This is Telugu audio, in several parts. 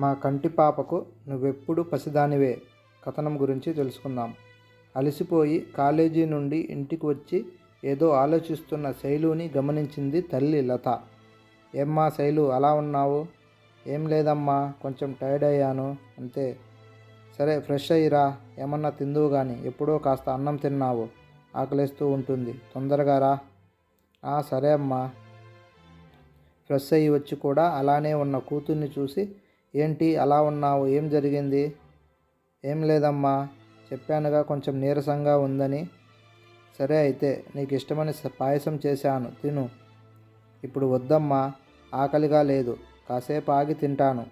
మా కంటి పాపకు నువ్వెప్పుడు పసిదానివే. కథనం గురించి తెలుసుకుందాం. అలసిపోయి కాలేజీ నుండి ఇంటికి వచ్చి ఏదో ఆలోచిస్తున్న శైలుని గమనించింది తల్లి లత. ఏమ్మా శైలు అలా ఉన్నావు? ఏం లేదమ్మా కొంచెం టైర్డ్ అయ్యాను అంతే. సరే ఫ్రెష్ అయ్యిరా ఏమన్నా తిందువు కానీ ఎప్పుడో కాస్త అన్నం తిన్నావు ఆకలేస్తూ ఉంటుంది. తొందరగా రా. "ఆ, సరే అమ్మా. ఫ్రెష్ అయ్యి వచ్చి కూడా అలానే ఉన్న కూతుర్ని చూసి ఏంటి అలా ఉన్నావు? ఏం జరిగింది? ఏం లేదమ్మా. చెప్పానుగా కొంచెం నీరసంగా ఉందని. సరే అయితే నీకు ఇష్టమని పాయసం చేశాను. తిను. ఇప్పుడు వద్దమ్మా. ఆకలిగా లేదు. కాసేపు ఆగి తింటాను.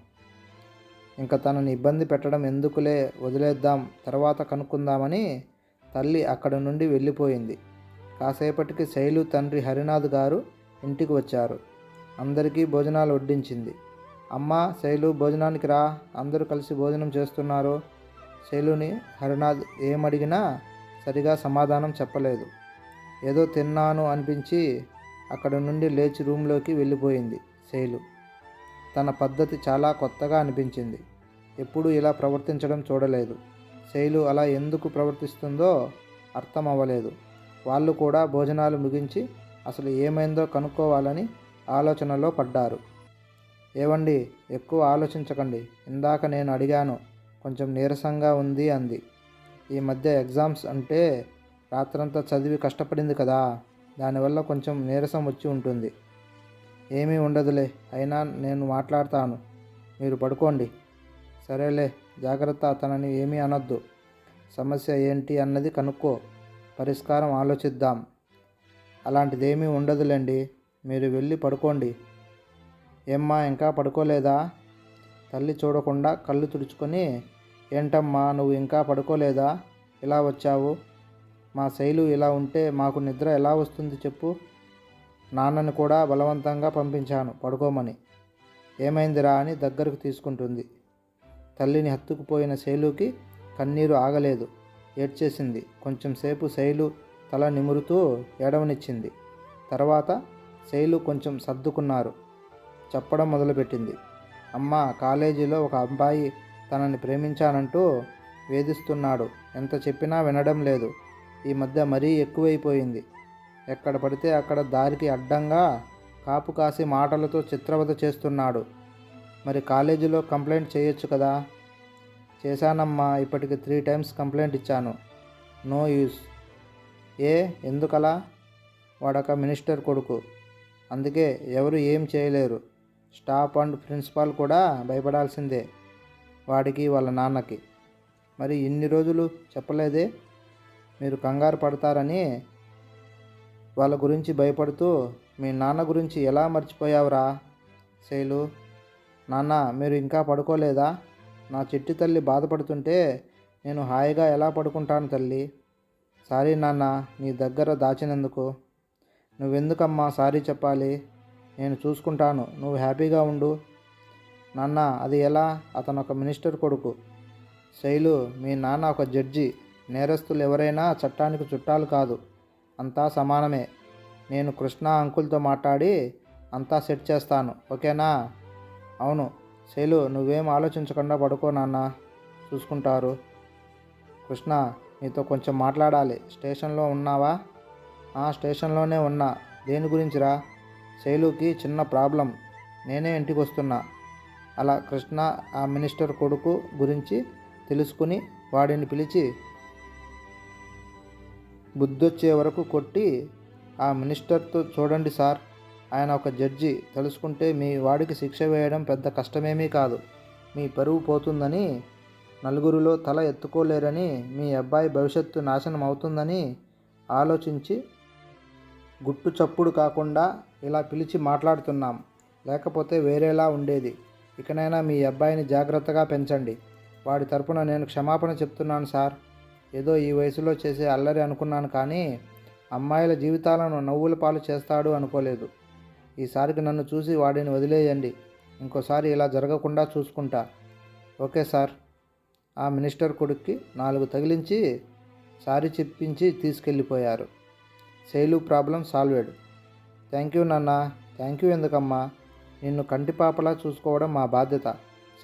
ఇంకా తనని ఇబ్బంది పెట్టడం ఎందుకులే? వదిలేద్దాం. తర్వాత కనుక్కుందామని తల్లి అక్కడ నుండి వెళ్ళిపోయింది. కాసేపటికి శైలు తండ్రి హరినాథ్ గారు ఇంటికి వచ్చారు. అందరికీ భోజనాలు వడ్డించింది. అమ్మ శైలు భోజనానికి రా. అందరూ కలిసి భోజనం చేస్తున్నారు. శైలుని హరినాథ్ ఏమడిగినా సరిగా సమాధానం చెప్పలేదు. ఏదో తిన్నాను అనిపించి అక్కడ నుండి లేచి రూమ్లోకి వెళ్ళిపోయింది శైలు. తన పద్ధతి చాలా కొత్తగా అనిపించింది. ఎప్పుడూ ఇలా ప్రవర్తించడం చూడలేదు. శైలు అలా ఎందుకు ప్రవర్తిస్తుందో అర్థం అవ్వలేదు వాళ్ళు కూడా భోజనాలు ముగించి అసలు ఏమైందో కనుక్కోవాలని ఆలోచనలో పడ్డారు. ఏవండి ఎక్కువ ఆలోచించకండి. ఇందాక నేను అడిగాను కొంచెం నీరసంగా ఉంది అంది. ఈ మధ్య ఎగ్జామ్స్ అంటే రాత్రంతా చదివి కష్టపడింది కదా దానివల్ల కొంచెం నీరసం వచ్చి ఉంటుంది. ఏమీ ఉండదులే అయినా నేను మాట్లాడతాను. మీరు పడుకోండి. సరేలే జాగ్రత్త తనని ఏమీ అనొద్దు. సమస్య ఏంటి అన్నది కనుక్కో పరిష్కారం ఆలోచిద్దాం. అలాంటిదేమీ ఉండదులేండి మీరు వెళ్ళి పడుకోండి. ఏమ్మా ఇంకా పడుకోలేదా? తల్లి చూడకుండా కళ్ళు తుడుచుకొని ఏంటమ్మా నువ్వు ఇంకా పడుకోలేదా? ఇలా వచ్చావు? మా శైలు ఇలా ఉంటే మాకు నిద్ర ఎలా వస్తుంది చెప్పు. నాన్నని కూడా బలవంతంగా పంపించాను పడుకోమని. ఏమైందిరా అని దగ్గరకు తీసుకుంటుంది. తల్లిని హత్తుకుపోయిన శైలుకి కన్నీరు ఆగలేదు. ఏడ్చేసింది. కొంచెం సేపు శైలు తల నిమురుతూ ఏడవనిచ్చింది. తర్వాత శైలు కొంచెం సర్దుకున్నారు. చెప్పడం మొదలుపెట్టింది. అమ్మ కాలేజీలో ఒక అబ్బాయి తనని ప్రేమించానంటూ వేధిస్తున్నాడు. ఎంత చెప్పినా వినడం లేదు. ఈ మధ్య మరీ ఎక్కువైపోయింది. ఎక్కడ పడితే అక్కడ దారికి అడ్డంగా కాపు కాసి మాటలతో చిత్రవద చేస్తున్నాడు. మరి కాలేజీలో కంప్లైంట్ చేయొచ్చు కదా? చేశానమ్మా ఇప్పటికి త్రీ టైమ్స్ కంప్లైంట్ ఇచ్చాను. No use. ఏ? ఎందుకలా? వాడొక మినిస్టర్ కొడుకు. అందుకే ఎవరు ఏం చేయలేరు. స్టాఫ్ అండ్ ప్రిన్సిపాల్ కూడా భయపడాల్సిందే వాడికి వాళ్ళ నాన్నకి. మరి ఇన్ని రోజులు చెప్పలేదే? మీరు కంగారు పడతారని వాళ్ళ గురించి భయపడుతూ మీ నాన్న గురించి ఎలా మర్చిపోయావురా? శైలు నాన్న మీరు ఇంకా పడుకోలేదా? నా చిట్టి తల్లి బాధపడుతుంటే నేను హాయిగా ఎలా పడుకుంటాను తల్లి? సారీ నాన్న నీ దగ్గర దాచినందుకు. నువ్వెందుకమ్మా సారీ చెప్పాలి? నేను చూసుకుంటాను. నువ్వు హ్యాపీగా ఉండు. నాన్న అది ఎలా? అతను ఒక మినిస్టర్ కొడుకు. శైలు మీ నాన్న ఒక జడ్జి. నేరస్తులు ఎవరైనా చట్టానికి చుట్టాలు కాదు. అంతా సమానమే. నేను కృష్ణ అంకుల్తో మాట్లాడి అంతా సెట్ చేస్తాను. ఓకేనా? అవును. శైలు నువ్వేం ఆలోచించకుండా పడుకో నాన్న. చూసుకుంటారు. కృష్ణ నీతో కొంచెం మాట్లాడాలి. స్టేషన్లో ఉన్నావా? ఆ స్టేషన్లోనే ఉన్నా. దేని గురించిరా శైలుకి చిన్న ప్రాబ్లం. నేనే ఇంటికి వస్తున్నా అలా కృష్ణ ఆ మినిస్టర్ కొడుకు గురించి తెలుసుకుని వాడిని పిలిచి బుద్ధొచ్చే వరకు కొట్టి ఆ మినిస్టర్తో చూడండి సార్ ఆయన ఒక జడ్జి. తెలుసుకుంటే మీ వాడికి శిక్ష వేయడం పెద్ద కష్టమేమీ కాదు. మీ పరువు పోతుందని నలుగురిలో తల ఎత్తుకోలేరని మీ అబ్బాయి భవిష్యత్తు నాశనం అవుతుందని ఆలోచించి గుట్టు చప్పుడు కాకుండా ఇలా పిలిచి మాట్లాడుతున్నాం. లేకపోతే వేరేలా ఉండేది. ఇకనైనా మీ అబ్బాయిని జాగ్రత్తగా పెంచండి. వాడి తరపున నేను క్షమాపణ చెప్తున్నాను సార్. ఏదో ఈ వయసులో చేసే అల్లరి అనుకున్నాను కానీ అమ్మాయిల జీవితాలను నవ్వుల పాలు చేస్తాడు అనుకోలేదు. ఈసారికి నన్ను చూసి వాడిని వదిలేయండి. ఇంకోసారి ఇలా జరగకుండా చూసుకుంటా. Okay sir. ఆ మినిస్టర్ కొడుక్కి నాలుగు తగిలించి సారీ చెప్పించి తీసుకెళ్ళిపోయారు. Shailu problem solved. Thank you నాన్న థ్యాంక్ యూ ఎందుకమ్మా? నిన్ను కంటిపాపలా చూసుకోవడం మా బాధ్యత.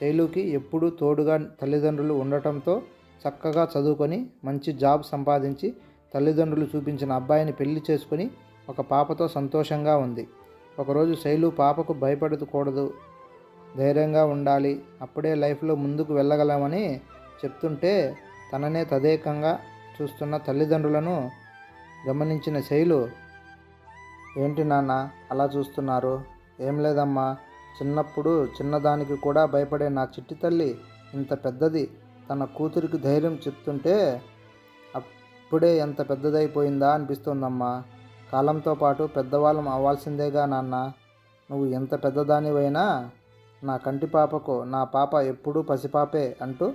శైలుకి ఎప్పుడూ తోడుగా తల్లిదండ్రులు ఉండటంతో చక్కగా చదువుకొని మంచి జాబ్ సంపాదించి తల్లిదండ్రులు చూపించిన అబ్బాయిని పెళ్ళి చేసుకుని ఒక పాపతో సంతోషంగా ఉంది. ఒకరోజు శైలు పాపకు భయపడకూడదు ధైర్యంగా ఉండాలి అప్పుడే లైఫ్లో ముందుకు వెళ్ళగలమని చెప్తుంటే తననే తదేకంగా చూస్తున్న తల్లిదండ్రులను గమనించిన శైలు ఏంటి నాన్న అలా చూస్తున్నారు? ఏం లేదమ్మా. చిన్నప్పుడు చిన్నదానికి కూడా భయపడే నా చిట్టి తల్లి ఇంత పెద్దది. తన కూతురికి ధైర్యం చెప్తుంటే అప్పుడే ఎంత పెద్దదైపోయిందా అనిపిస్తోందమ్మా. కాలంతో పాటు పెద్దవాళ్ళం అవ్వాల్సిందేగా నాన్న. నువ్వు ఎంత పెద్దదానివైనా నా కంటి పాపకు నా పాప ఎప్పుడూ పసిపాపే అంటూ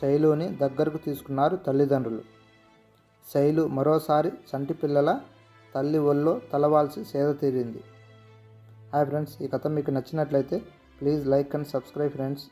శైలుని దగ్గరకు తీసుకున్నారు తల్లిదండ్రులు. శైలు మరోసారి చంటి పిల్లల తల్లి ఒళ్ళో తలవాల్సి సేద తీరింది. హాయ్ ఫ్రెండ్స్ ఈ కథ మీకు నచ్చినట్లయితే please like and subscribe friends.